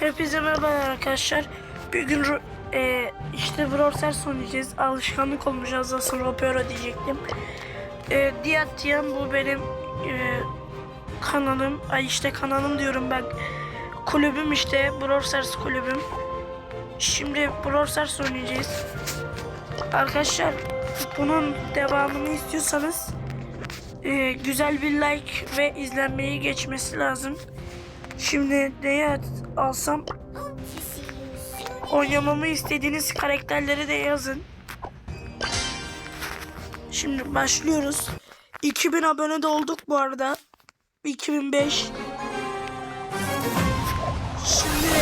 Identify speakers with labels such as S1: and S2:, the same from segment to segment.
S1: Hepinize merhaba arkadaşlar. Bugün e, işte Brawl Stars oynayacağız. Alışkanlık daha sonra Opera diyecektim. E, Diyatiyan bu benim e, kanalım. Ay işte kanalım diyorum ben. Kulübüm işte Brawl Stars kulübüm. Şimdi Brawl Stars oynayacağız. Arkadaşlar bunun devamını istiyorsanız e, güzel bir like ve izlenmeyi geçmesi lazım. Şimdi neye alsam oynamamı istediğiniz karakterleri de yazın. Şimdi başlıyoruz. 2000 abone de olduk bu arada. 2005. Şimdi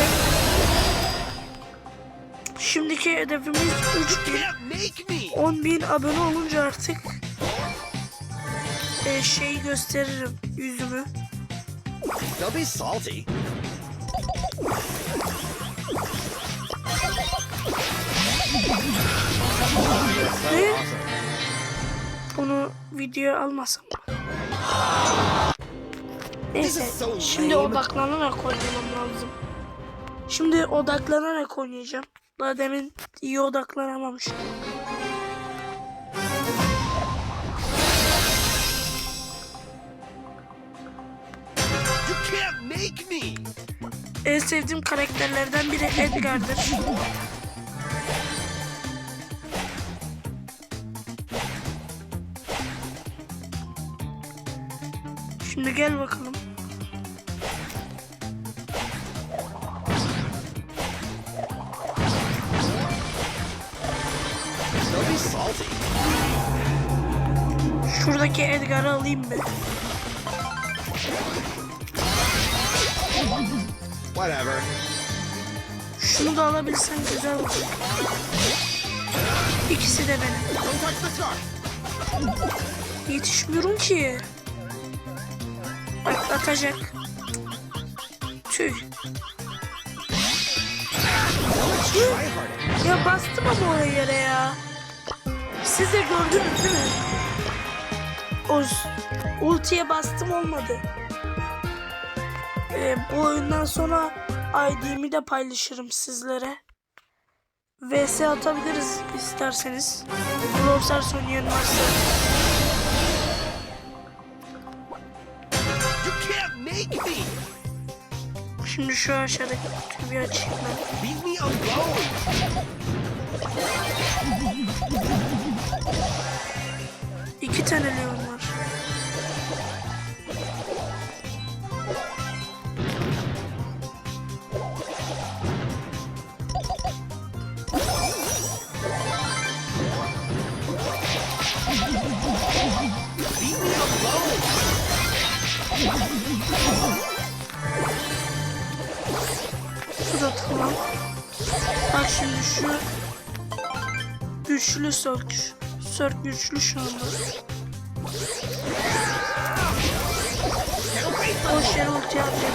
S1: şimdiki hedefimiz 3000.
S2: can't make me!
S1: 10.000 abone olunca artık e, şeyi gösteririm yüzümü.
S2: Don't be salty.
S1: Ne? Bunu videoya almasam mı? Neyse şimdi odaklanarak oynamam lazım. Şimdi odaklanarak oynayacağım. Daha demin iyi odaklanamamıştım.
S2: Can't make me!
S1: En sevdiğim karakterlerden biri Edgar'dır. Şimdi gel bakalım. Şuradaki Edgar'ı alayım mı?
S2: Whatever.
S1: Şunu da alabilsem güzel olur. İkisi de benim. Yetişmiyorum ki. Bak atacak. Tüh. Ya bastım ama oraya yere ya. Siz de gördünüz değil mi? O ultiye bastım olmadı. Ee, bu oyundan sonra ID'mi de paylaşırım sizlere. VS atabiliriz isterseniz. Brawl Stars oynayan varsa. Şimdi şu aşağıdaki kutuyu bir açayım ben. İki tane Leon güçlü sörk. Sörk güçlü şu anda. Boş yere ulti atacağım.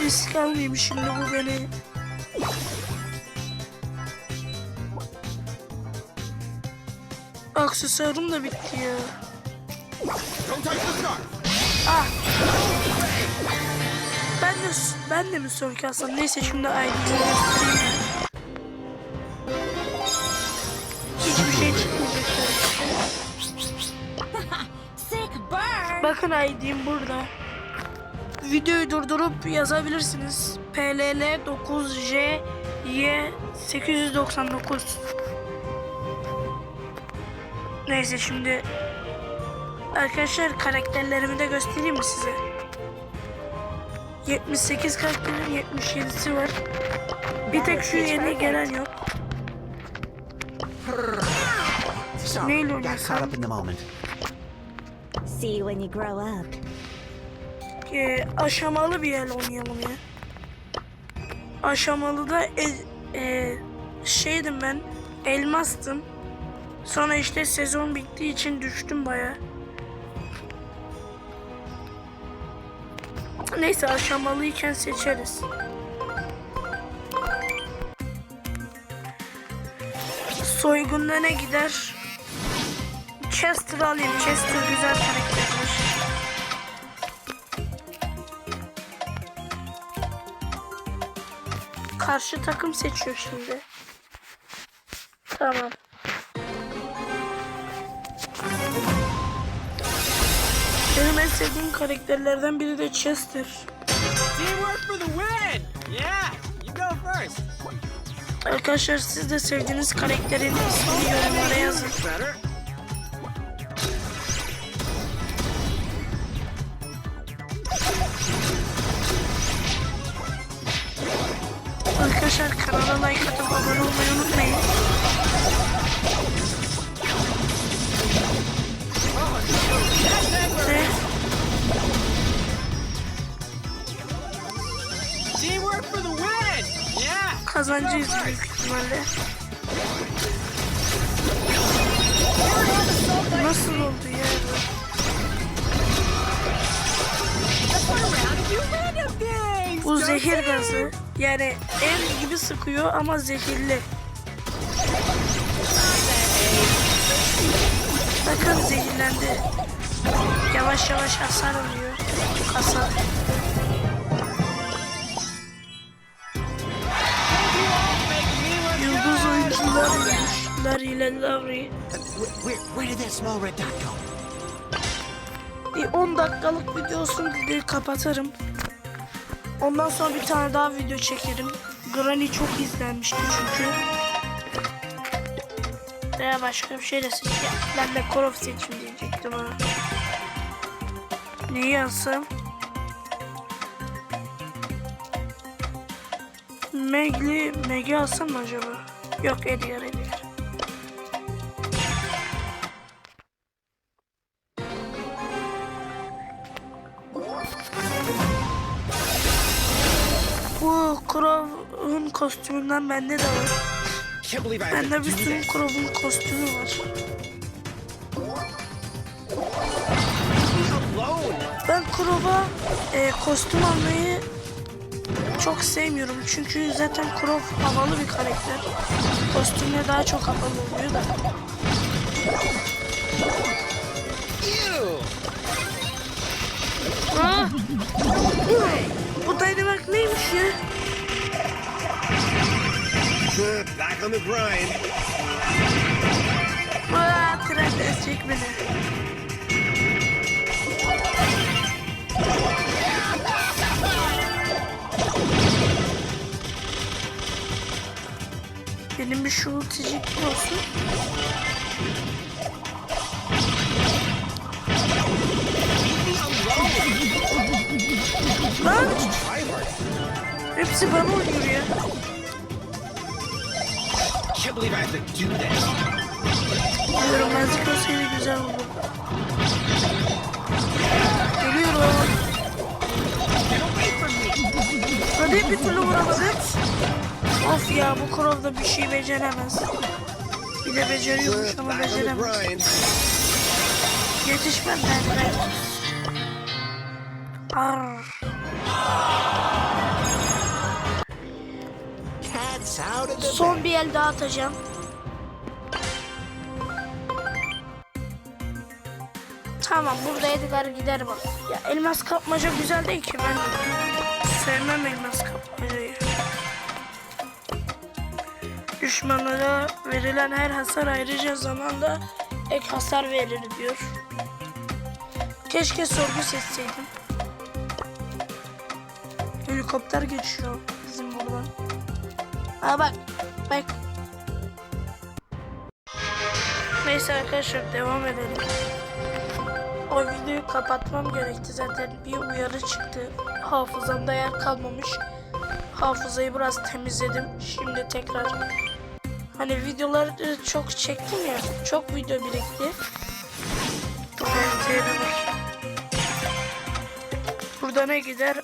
S1: Risk almayayım şimdi bu beni. Aksesuarım da bitti ya. Ah. Ben de mi sörk alsam? Neyse şimdi ID'yi göstereyim. Hiçbir şey çıkmayacak. Bakın ID'm burada. Videoyu durdurup yazabilirsiniz. PLL 9J Y 899. Neyse şimdi arkadaşlar karakterlerimi de göstereyim mi size? 78 karakterin 77'si var. Bir tek şu yeni gelen yok. Neyle oynasam?
S3: up in the moment.
S4: See you when you grow up.
S1: Ee, aşamalı bir el oynayalım ya. Aşamalı da e, e, şeydim ben elmastım. Sonra işte sezon bittiği için düştüm baya. Neyse aşamalıyken seçeriz. Soygunda ne gider? Chester'ı alayım. Chester güzel karakterdir. Karşı takım seçiyor şimdi. Tamam. En sevdiğim karakterlerden biri de Chester.
S2: Teamwork for the win! Yeah, you go first.
S1: Arkadaşlar siz de sevdiğiniz karakterin ismini yorumlara yazın. Arkadaşlar kanala like atıp abone olmayı unutmayın. Kazancıyız büyük ihtimalle. Nasıl oldu ya? bu? Zehir gazı. Yani el gibi sıkıyor ama zehirli. Bakın zehirlendi. Yavaş yavaş hasar alıyor. Hasar. İle Lavri.
S2: Where, where did that small red dot go?
S1: Bir 10 dakikalık videosunu videoyu kapatırım. Ondan sonra bir tane daha video çekerim. Granny çok izlenmişti çünkü. Veya başka bir şey de seçeceğim. Ben de Call of seçim diyecektim ha. Neyi alsam? Megli, Meg'i alsam mı acaba? Yok Edgar Edgar. Kostümünden bende de var. Bende bir sürü. Crow'un kostümü var. Ben Crow'a e, kostüm almayı çok sevmiyorum. Çünkü zaten Crow havalı bir karakter. Kostümle daha çok havalı oluyor da. Aa! Bu Dynamite neymiş ya?
S2: Back on the grind.
S1: Aa, tren ezecek beni. Benim bir şu ulticik olsun. Lan hepsi bana oynuyor ya. Görünmezlik olsaydı güzel olurdu. Geliyorum. Hadi bir türlü vuramadık. Of ya bu Crow'da bir şey beceremez. Bir de beceriyormuş ama beceremez.
S2: grind.
S1: Yetiş benden be. Arr. Son bir el daha atacağım. Tamam burada Edgar gider bak. Ya elmas kapmaca güzel değil ki ben sevmem elmas kapmacayı. Düşmanlara verilen her hasar ayrıca zamanda ek hasar verir diyor. Keşke sorgu seçseydim. Helikopter geçiyor bizim buradan. Aa bak. Bak. Neyse arkadaşlar devam edelim. O videoyu kapatmam gerekti zaten bir uyarı çıktı. Hafızamda yer kalmamış. Hafızayı biraz temizledim. Şimdi tekrar hani videoları çok çektim ya. Çok video birikti. Dur. Burada ne gider?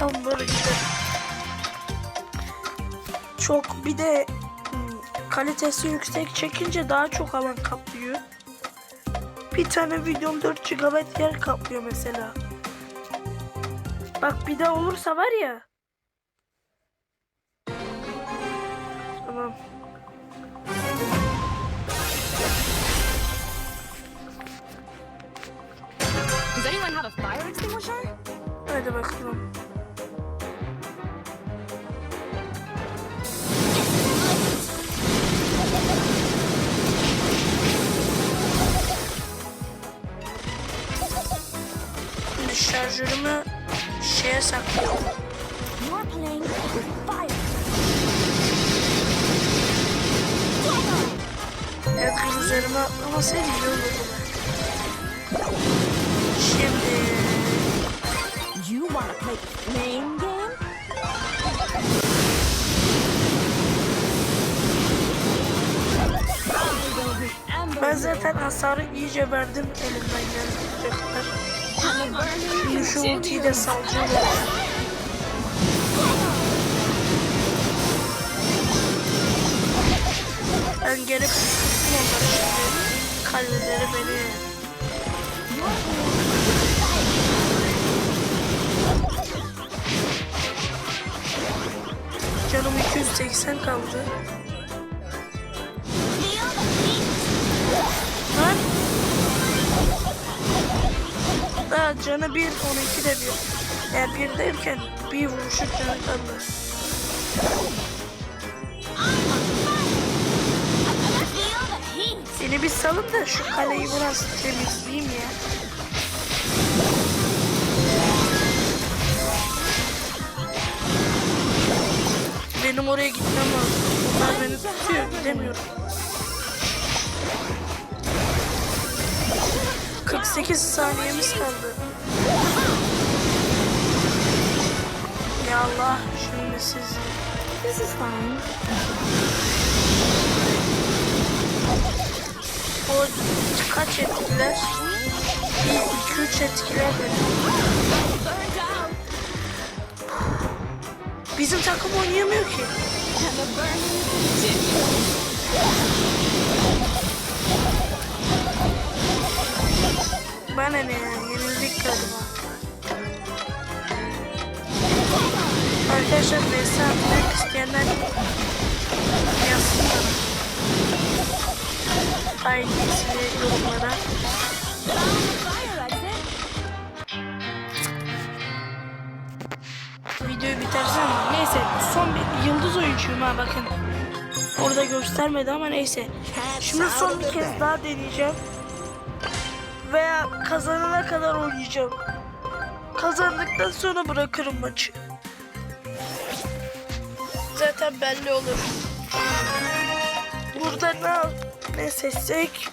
S1: Amber gider çok bir de hmm, kalitesi yüksek çekince daha çok alan kaplıyor. Bir tane videom 4 GB yer kaplıyor mesela. Bak bir daha olursa var ya. Tamam.
S4: Does
S1: anyone have a fire extinguisher? Hadi
S4: bakalım. Şarjörümü şeye saklıyorum.
S1: Evet kız üzerime atlamasaydı iyi olurdu. Şimdi
S4: You wanna play flame game?
S1: Ben zaten hasarı iyice verdim elimden geldiğince kadar. Şimdi şu ultiyi de salacağım. Ben geri. Kaleleri beni Canım 280 kaldı. Daha canı bir, 12 de bir. Yani bir derken bir vuruşu canı kaldı. Seni bir salın da şu kaleyi biraz temizleyeyim ya. Benim oraya gitmem lazım. Onlar beni tutuyor, gidemiyorum. 48 saniyemiz kaldı. Ya Allah, şimdi siz
S4: This is fine.
S1: o kaç etkiler? 1, 2, 3 etkiler Bizim takım oynayamıyor ki. Bana ne ya, yenildik galiba. Arkadaşlar Beysa atmak isteyenler yazsın bana. İsmi yorumlara. Videoyu bitersen? Neyse son bir yıldız oyuncuyum ha bakın. Orada göstermedi ama neyse. Şimdi son bir kez daha deneyeceğim. Veya kazanana kadar oynayacağım. Kazandıktan sonra bırakırım maçı. Zaten belli olur. Burada ne, ne seçsek?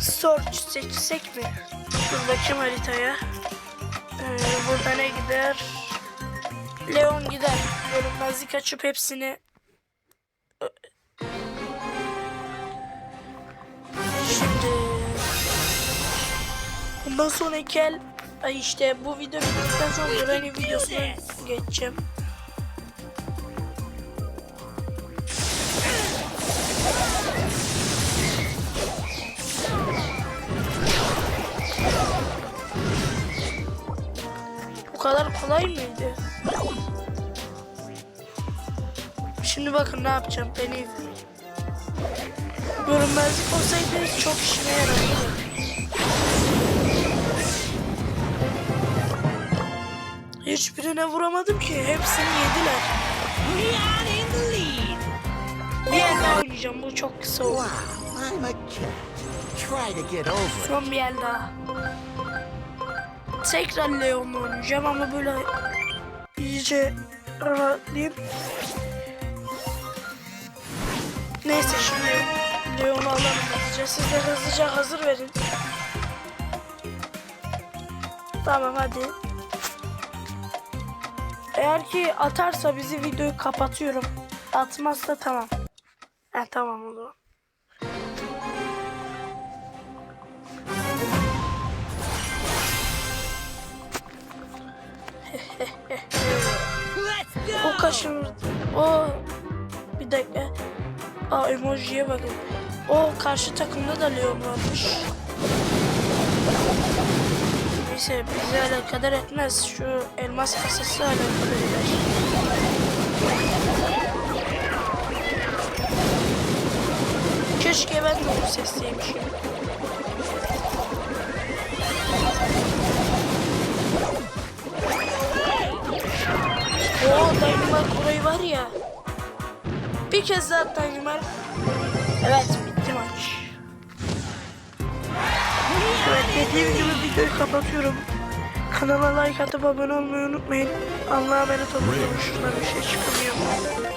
S1: Search seçsek mi? Bakayım haritaya. Ee, burada ne gider? Leon gider. Görünmezlik açıp hepsini bundan sonraki el ay işte bu video bittikten sonra Granny videosuna geçeceğim. Bu kadar kolay mıydı? Şimdi bakın ne yapacağım beni izleyin. Görünmezlik olsaydı çok işime yarardı. Hiçbirine vuramadım ki. Hepsini yediler.
S2: We are in the lead.
S1: Bir el daha oynayacağım. Bu çok kısa oldu.
S3: Wow, I'm a kid. Try to get over it.
S1: Son bir el daha. Tekrar Leon'la oynayacağım ama böyle iyice rahatlayayım. Neyse şimdi Leon'u alalım hızlıca. Siz de hızlıca hazır verin. Tamam hadi. Eğer ki atarsa bizi videoyu kapatıyorum. Atmazsa tamam. Ha tamam o zaman. O kaşın... O... Bir dakika. Aa emojiye bakın. O karşı takımda da Leon varmış. Neyse bizi alakadar etmez. Şu elmas kasası alakadar eder. Keşke ben de bu sesliymişim. Oo Dynamite orayı var ya. Bir kez daha Dynamite. Evet Evet dediğim gibi videoyu kapatıyorum. Kanala like atıp abone olmayı unutmayın. Allah'a emanet olun. Şuradan bir şey çıkamıyor.